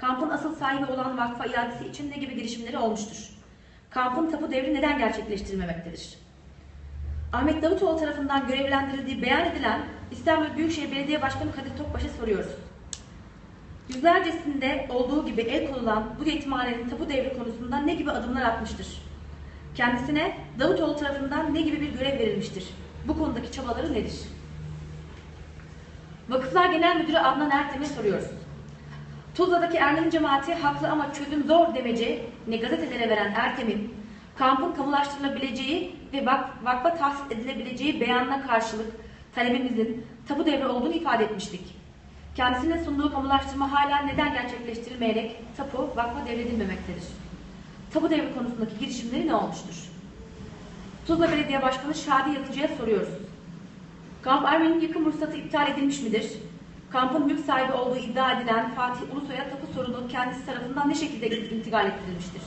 kampın asıl sahibi olan vakfa iadesi için ne gibi girişimleri olmuştur? Kampın tapu devri neden gerçekleştirilmemektedir? Ahmet Davutoğlu tarafından görevlendirildiği beyan edilen İstanbul Büyükşehir Belediye Başkanı Kadir Topbaş'a soruyoruz. Yüzlercesinde olduğu gibi el konulan bu yetimhanenin tapu devri konusunda ne gibi adımlar atmıştır? Kendisine Davutoğlu tarafından ne gibi bir görev verilmiştir? Bu konudaki çabaları nedir? Vakıflar Genel Müdürü Adnan Ertem'e soruyoruz. Tuzla'daki Ermeni cemaati haklı ama çözüm zor demeci ne gazetelere veren Ertem'in kampın kamulaştırılabileceği ve vak vakfa tahsis edilebileceği beyanına karşılık talebimizin tapu devri olduğunu ifade etmiştik. Kendisine sunduğu kamulaştırma hala neden gerçekleştirilmeyerek tapu vakfa devredilmemektedir? Tapu devri konusundaki girişimleri ne olmuştur? Tuzla Belediye Başkanı Şadi Yatıcı'ya soruyoruz. Kamp Ermeni'nin yıkım ruhsatı iptal edilmiş midir? Kampın mülk sahibi olduğu iddia edilen Fatih Ulusoy'a tapu sorunu kendisi tarafından ne şekilde intikal ettirilmiştir?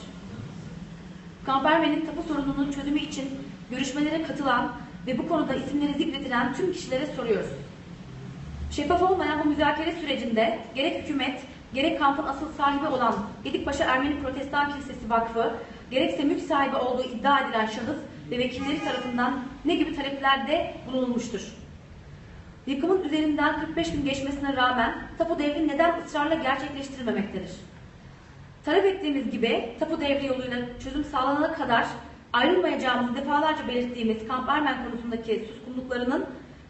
Kamp Ermeni'nin tapu sorununun çözümü için görüşmelere katılan ve bu konuda isimleri zikredilen tüm kişilere soruyoruz. Şeffaf olmayan bu müzakere sürecinde gerek hükümet, gerek kampın asıl sahibi olan Gedikpaşa Ermeni Protestan Kilisesi Vakfı, gerekse mülk sahibi olduğu iddia edilen şahıs ve vekilleri tarafından ne gibi taleplerde bulunulmuştur? Yıkımın üzerinden 45 gün geçmesine rağmen tapu devri neden ısrarla gerçekleştirilmemektedir? Talep ettiğimiz gibi tapu devri yoluyla çözüm sağlanana kadar ayrılmayacağımızı defalarca belirttiğimiz Kamp Ermen konusundaki suskunluklarının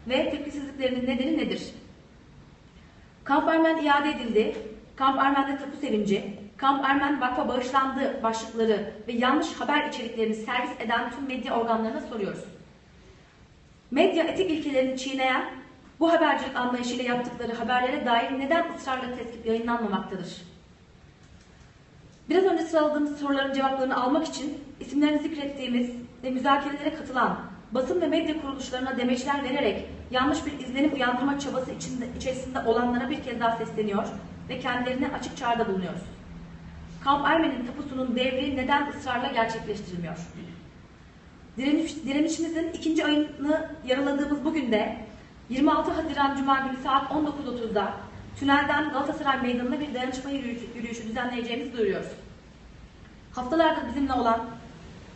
ve tepkisizliklerinin nedeni nedir? Kamp Ermen iade edildi, Kamp Ermen'de tapu sevinci, Kamp Ermen vakfa bağışlandı başlıkları ve yanlış haber içeriklerini servis eden tüm medya organlarına soruyoruz. Medya etik ilkelerini çiğneyen bu habercilik anlayışıyla yaptıkları haberlere dair neden ısrarla tespit yayınlanmamaktadır? Biraz önce sıraladığımız soruların cevaplarını almak için isimlerini zikrettiğimiz ve müzakerelere katılan basın ve medya kuruluşlarına demeçler vererek yanlış bir izlenim uyandırma çabası içinde, içerisinde olanlara bir kez daha sesleniyor ve kendilerine açık çağrıda bulunuyoruz. Kamp Ermeni'nin tapusunun devri neden ısrarla gerçekleştirilmiyor? Direniş, direnişimizin ikinci ayını yaraladığımız bugün de 26 Haziran Cuma günü saat 19.30'da tünelden Galatasaray Meydanı'na bir dayanışma yürüyüşü, düzenleyeceğimizi duyuruyoruz. Haftalardır bizimle olan,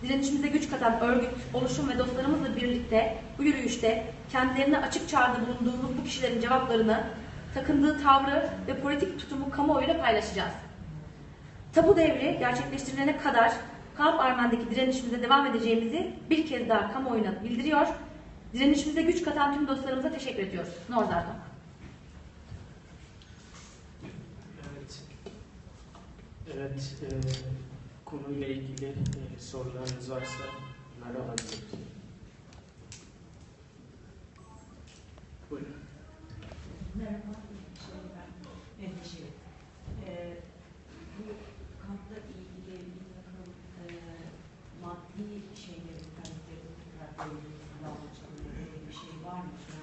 direnişimize güç katan örgüt, oluşum ve dostlarımızla birlikte bu yürüyüşte kendilerine açık çağrıda bulunduğumuz bu kişilerin cevaplarını, takındığı tavrı ve politik tutumu kamuoyuyla paylaşacağız. Tapu devri gerçekleştirilene kadar Kamp Armen'deki direnişimize devam edeceğimizi bir kez daha kamuoyuna bildiriyor. Direnişimize güç katan tüm dostlarımıza teşekkür ediyoruz. Norzardan. Evet. Evet. E, konuyla ilgili e, sorularınız varsa bunları alabiliriz. Buyurun. Merhaba, şey ben Menteşe. Ee, bu kampla ilgili bir takım e, maddi şeyleri, tekrar koyduk. bonus,